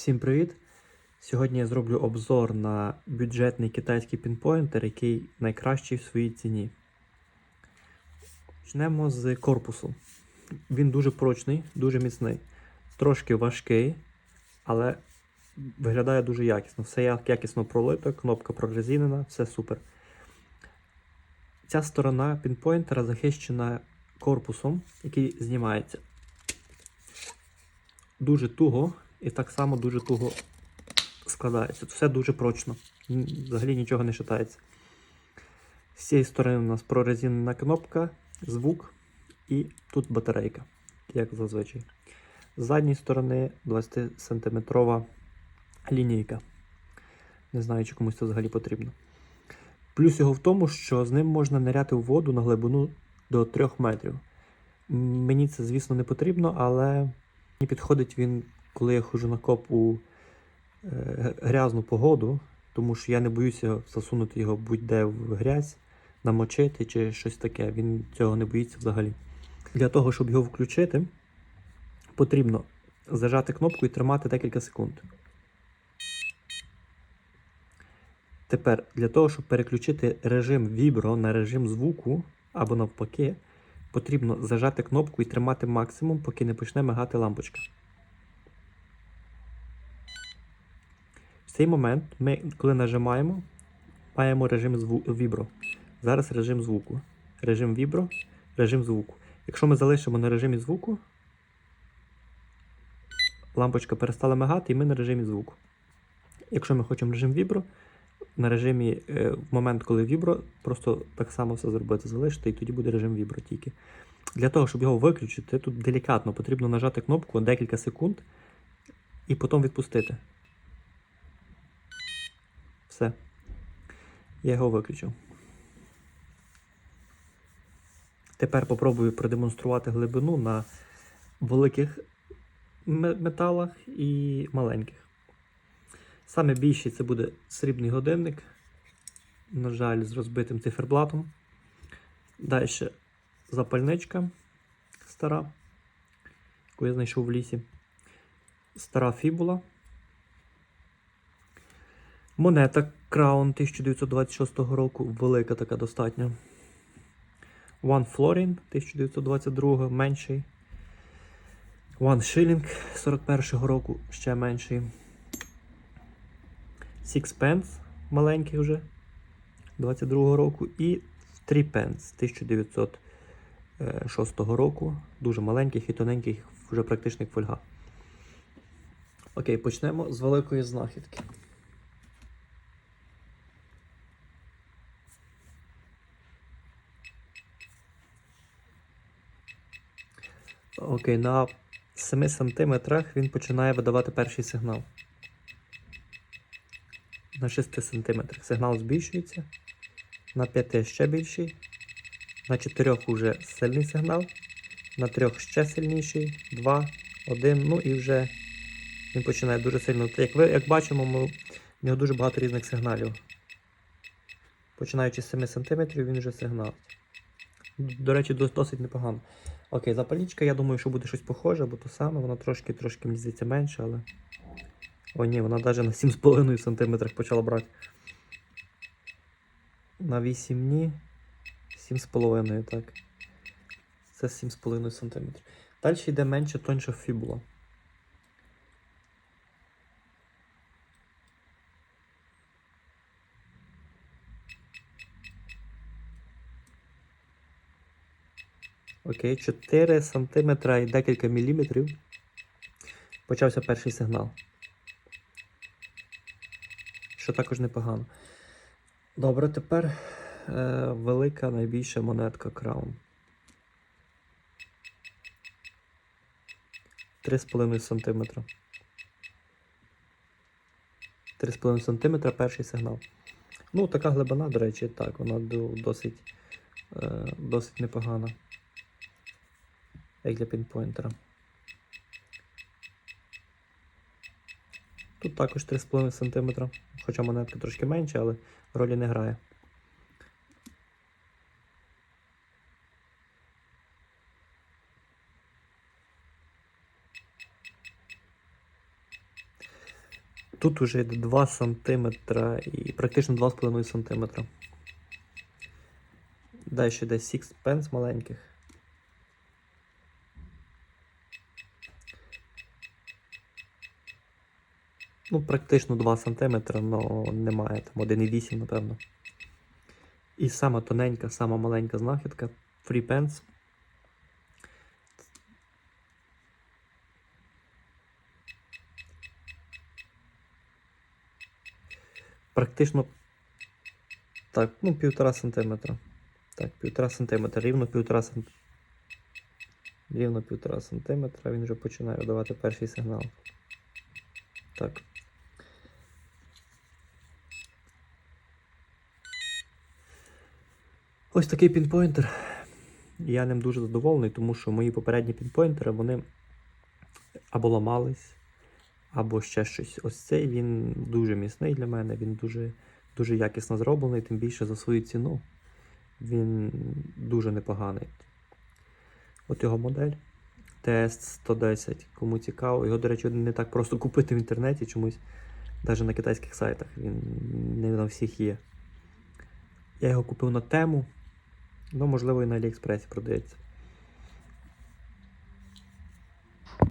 Всім привіт! Сьогодні я зроблю обзор на бюджетний китайський пінпоінтер, який найкращий в своїй ціні. Почнемо з корпусу. Він дуже прочний, дуже міцний, трошки важкий, але виглядає дуже якісно. Все якісно пролито, кнопка прорезинена, все супер. Ця сторона пінпоінтера захищена корпусом, який знімається. Дуже туго і так само дуже туго складається. Все дуже прочно. Взагалі нічого не шатається. З цієї сторони у нас прорезинена кнопка, звук і тут батарейка, як зазвичай. З задньої сторони 20-сантиметрова лінійка. Не знаю, чи комусь це взагалі потрібно. Плюс його в тому, що з ним можна ниряти в воду на глибину до 3 метрів. Мені це, звісно, не потрібно, але мені підходить він, коли я ходжу на коп у е, грязну погоду, тому що я не боюся засунути його будь-де в грязь, намочити чи щось таке. Він цього не боїться взагалі. Для того, щоб його включити, потрібно зажати кнопку і тримати декілька секунд. Тепер для того, щоб переключити режим вібро на режим звуку або навпаки, потрібно зажати кнопку і тримати максимум, поки не почне мигати лампочка. Цей момент ми, коли нажимаємо, маємо режим зву... вібро. Зараз режим звуку. Режим вібро, режим звуку. Якщо ми залишимо на режимі звуку, лампочка перестала мигати і ми на режимі звуку. Якщо ми хочемо режим вібро, на режимі е, в момент, коли вібро, просто так само все зробити, залишити, і тоді буде режим вібро тільки. Для того, щоб його виключити, тут делікатно потрібно нажати кнопку декілька секунд і потім відпустити. Все. Я його виключив. Тепер попробую продемонструвати глибину на великих металах і маленьких. Саме більший це буде срібний годинник. На жаль, з розбитим циферблатом. Далі запальничка стара, яку я знайшов в лісі. Стара фібула. Монета Краун 1926 року, велика така достатньо. One Florin 1922 менший. One Shilling 41 року ще менший. Sixpence маленький вже 22 року. І Three Pence 1906 року. Дуже маленьких і тоненьких, вже практично як фольга. Окей, почнемо з великої знахідки. Окей, на 7 сантиметрах він починає видавати перший сигнал. На 6 сантиметрах сигнал збільшується. На 5 ще більший. На 4 вже сильний сигнал. На 3 ще сильніший. 2, 1. Ну і вже він починає дуже сильно. Як ви як бачимо, ми, в нього дуже багато різних сигналів. Починаючи з 7 см, він вже сигналить. До речі, досить непогано. Окей, запальничка, я думаю, що буде щось похоже, бо то саме, вона трошки, трошки, мені здається, менше, але. О, ні, вона навіть на 7,5 см почала брати. На 8 ні. 7,5, так. Це 7,5 см. Далі йде менше тоньше фібула. Окей, 4 см і декілька міліметрів. Почався перший сигнал. Що також непогано. Добре, тепер е, велика найбільша монетка Crown. 3,5 см. 3,5 см перший сигнал. Ну, така глибина, до речі, так, вона досить, е, досить непогана. Як для пінпойнтера. Тут також 3,5 см, хоча монетка трошки менша, але ролі не грає. Тут уже йде 2 см і практично 2,5 см. Далі йде Sixpence маленьких. Ну, практично 2 см, але немає там 1,8, напевно. І сама тоненька, сама маленька знахідка Free Pence. Практично так, ну, півтора сантиметра. Так, півтора сантиметра, рівно півтора сантиметра. Рівно півтора сантиметра, він вже починає видавати перший сигнал. Так. Ось такий пінпойнтер. Я ним дуже задоволений, тому що мої попередні пінпойнтери, вони або ламались, або ще щось. Ось цей він дуже міцний для мене, він дуже, дуже якісно зроблений, тим більше за свою ціну. Він дуже непоганий. От його модель TS110. Кому цікаво, його, до речі, не так просто купити в інтернеті чомусь, навіть на китайських сайтах. Він не на всіх є. Я його купив на тему, ну, можливо, і на Аліекспресі продається.